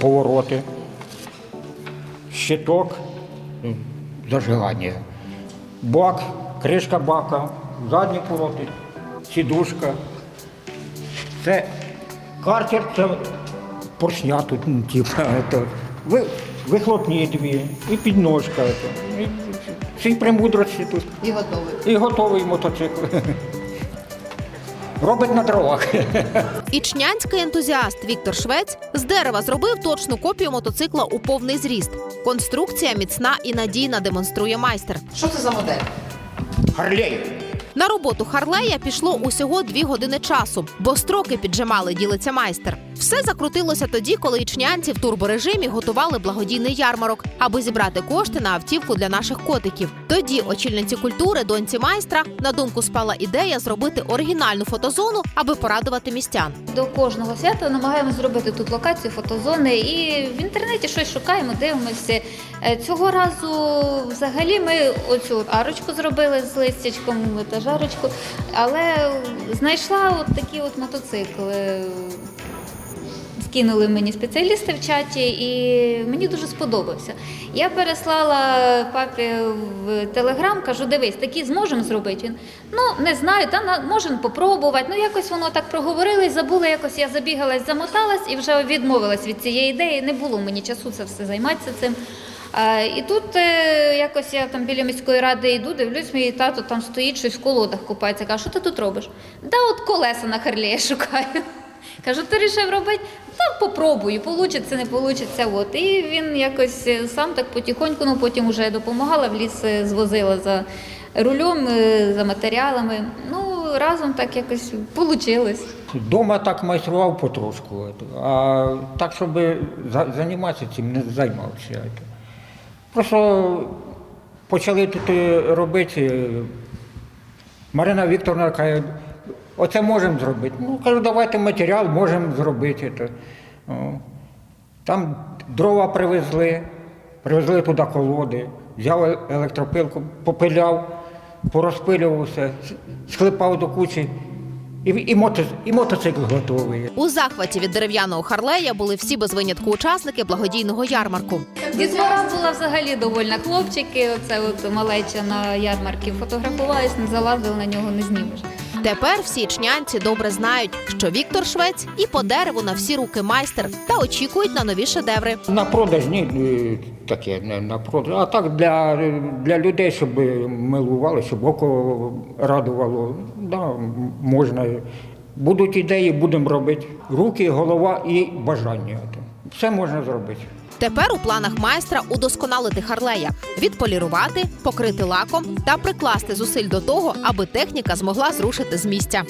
повороти, щиток, зажигання, бак, кришка бака, задні повороти, сідушка. Це картер, це поршня тут, ви, вихлопні дві, і підножка. І всі премудрості тут. І готовий. І готовий мотоцикл. Робить на дровах. Ічнянський ентузіаст Віктор Швець з дерева зробив точну копію мотоцикла у повний зріст. Конструкція міцна і надійна, демонструє майстер. Що це за модель? Гарлей. На роботу Харлея пішло усього дві години часу, бо строки піджимали, ділиться майстер. Все закрутилося тоді, коли ічнянці в турборежимі готували благодійний ярмарок, аби зібрати кошти на автівку для наших котиків. Тоді очільниці культури, доньці майстра, на думку спала ідея зробити оригінальну фотозону, аби порадувати містян. До кожного свята намагаємося зробити тут локацію, фотозони, і в інтернеті щось шукаємо, дивимося. Е, Цього разу взагалі ми оцю арочку зробили з листячком, етажерочку, але знайшла от такі от мотоцикли. Скинули мені спеціалісти в чаті, і мені дуже сподобався. Я переслала папі в телеграм, кажу: дивись, такі зможемо зробити. Він ну не знаю, та можемо попробувати. Ну якось воно так проговорилось, забула. Якось я забігалась, замоталась і вже відмовилась від цієї ідеї. Не було мені часу це все займатися цим. І тут е, якось я там біля міської ради йду, дивлюсь, мій тато там стоїть, щось в колодах купається. Кажу, що ти тут робиш? Да, от колеса на Харлея шукаю. Кажу, ти рішив робити? Та попробую, получиться, не получиться. От. І він якось е, сам так потихоньку, ну потім вже допомагала, в ліс е, звозила за рулем, за матеріалами. Ну, разом так якось вийшло. Дома так майстрував потрошку, а так, щоб займатися цим, не займався. Просто почали тут е, робити. е, Марина Вікторовна каже, оце можемо зробити. Ну, кажу, давайте матеріал можемо зробити. Там дрова привезли, привезли туди колоди, взяв електропилку, попиляв, порозпилював все, склепав до кучі. І, і, мото, і мотоцикл готовий. У захваті від дерев'яного Харлея були всі без винятку учасники благодійного ярмарку. Дітвора була взагалі довольна. Хлопчики, оце от малеча на ярмарці фотографувались, не залазили на нього, не знімеш. Тепер всі ічнянці добре знають, що Віктор Швець і по дереву на всі руки майстер та очікують на нові шедеври. На продаж ні, е, таке не на продаж, а так для, для людей, щоб милували, щоб око радувало. Да, можна. Будуть ідеї, будемо робити. Руки, голова і бажання. Все можна зробити. Тепер у планах майстра удосконалити Харлея, відполірувати, покрити лаком та прикласти зусиль до того, аби техніка змогла зрушити з місця.